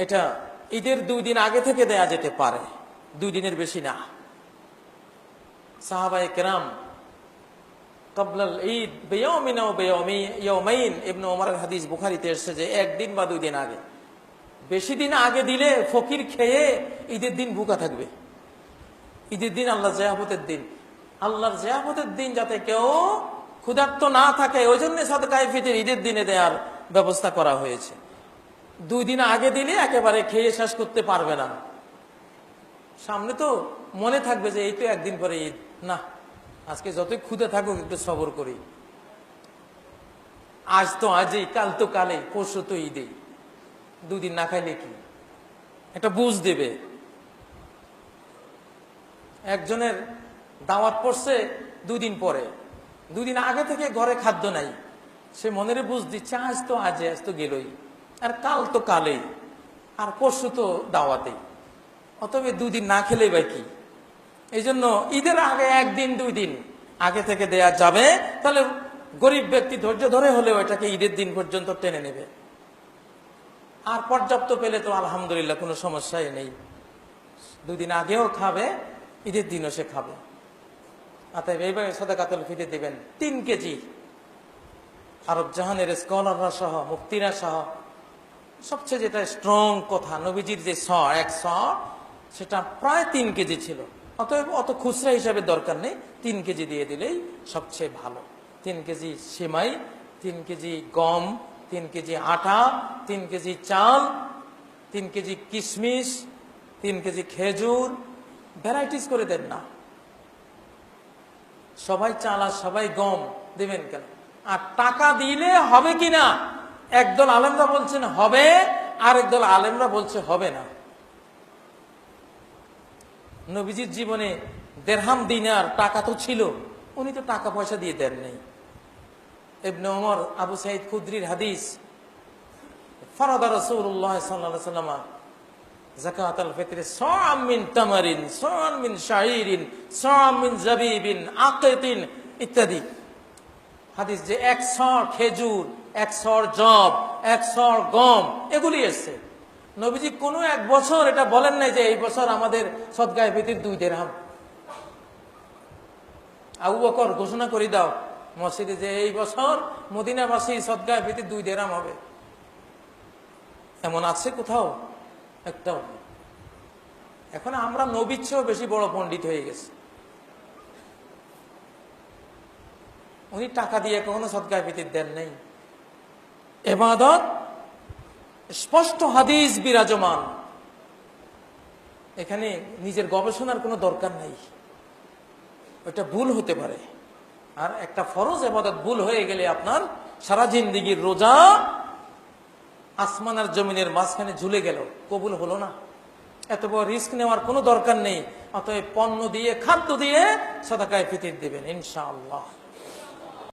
এটা ঈদের দুই দিন আগে থেকে দেয়া যেতে পারে। দুই দিনের বেশি না। সাহাবাই কেরাম কবলাল ঈদ বেয়মিন ও বেয়মি ইয়মাইন ইবনে ওমরের হাদিস বুখারিতে এসেছে যে একদিন বা দুই দিন আগে। বেশি দিন আগে দিলে ফকির খেয়ে ঈদের দিন ভুকা থাকবে। ঈদের দিন আল্লাহ জয়াবতের দিন। আল্লাহর জয়াবতের দিন যাতে কেউ ক্ষুধার্ত না থাকে ওই জন্য সদকায় ফিতের ঈদের দিনে দেওয়ার ব্যবস্থা করা হয়েছে। দুই দিন আগে দিলে একেবারে খেয়ে শেষ করতে পারবে না। সামনে তো মনে থাকবে যে এই তো একদিন পরে ঈদ। না, আজকে যতই ক্ষুদে থাকুক, একটু সবর করি। আজ তো আজই, কাল তো কালে পরশু তো ঈদে। দুদিন না খাইলে কি? একটা বুঝ দেবে। একজনের দাওয়াত পড়ছে দুদিন পরে। দুদিন আগে থেকে ঘরে খাদ্য নাই। সে মনের বুঝ দিচ্ছে, আজ তো আজে আজ তো গেলই। আর কাল তো কালেই, আর পরশু তো দাওয়াতেই। অতএব দুদিন না খেলেই বা কি? এই জন্য ঈদের আগে একদিন, দুই দিন আগে থেকে দেয়া যাবে। তাহলে গরিব ব্যক্তি ধৈর্য ধরে হলেও এটাকে ঈদের দিন পর্যন্ত টেনে নেবে। আর পর্যাপ্ত পেলে তো আলহামদুলিল্লাহ কোনো সমস্যাই নেই। দুদিন আগেও খাবে, ঈদের দিনও সে খাবে। অতএব এইভাবে সদাকাতল ফিরে দিবেন। তিন কেজি আরব জাহানের স্কলাররা সহ মুক্তিরা সহ সবচেয়ে যেটা স্ট্রং কথা, নবীজির যে স এক স সেটা প্রায় তিন কেজি ছিল। অতএব অত খুচরা হিসাবে দরকার নেই, তিন কেজি দিয়ে দিলেই সবচেয়ে ভালো। তিন কেজি সেমাই, তিন কেজি গম, তিন কেজি আটা, তিন কেজি চাল, তিন কেজি কিশমিশ, তিন কেজি খেজুর ভ্যারাইটিস করে দেন না। সবাই চাল আর সবাই গম দেবেন কেন? আর টাকা দিলে হবে কি না একদল আলেমরা বলছেন হবে আর একদল আলেমরা বলছে হবে না। নবীজির জীবনে দেড়হাম দিনার টাকা তো ছিল, উনি তো টাকা পয়সা দিয়ে দেন নাই। ওমর, আবু সাইদ খুদ্রির হাদিস, ফরাদা রসুল্লাহ সাল্লাহ সাল্লামা মিন মিন মিন ইত্যাদি। হাদিস যে এক খেজুর এক সর জব এক সর গম, এগুলি এসছে। নবীজি কোনো এক বছর এটা বলেন নাই যে এই বছর আমাদের সদগায় ভিত্তির দুই দেড়হাম আবু বকর, ঘোষণা করে দাও, মসজিদে যে এই বছর মদিনাবাসী সদগায় ভিত্তির দুই দেড়হাম হবে। এমন আছে কোথাও? একটাও এখন আমরা নবীর চেয়েও বেশি বড় পণ্ডিত হয়ে গেছে। উনি টাকা দিয়ে কখনো সদকায় ভিত্তির দেন নেই। এবাদত, স্পষ্ট হাদিস বিরাজমান। এখানে নিজের গবেষণার কোনো দরকার নেই। ওটা ভুল হতে পারে। আর একটা ফরজ এবাদত ভুল হয়ে গেলে আপনার সারা জিন্দিগির রোজা আসমান আর জমিনের মাঝখানে ঝুলে গেল। কবুল হলো না। এত বড় রিস্ক নেওয়ার কোনো দরকার নেই। অতএব পণ্য দিয়ে, খাদ্য দিয়ে সদাকায় ফিতির দেবেন, ইনশাআল্লাহ।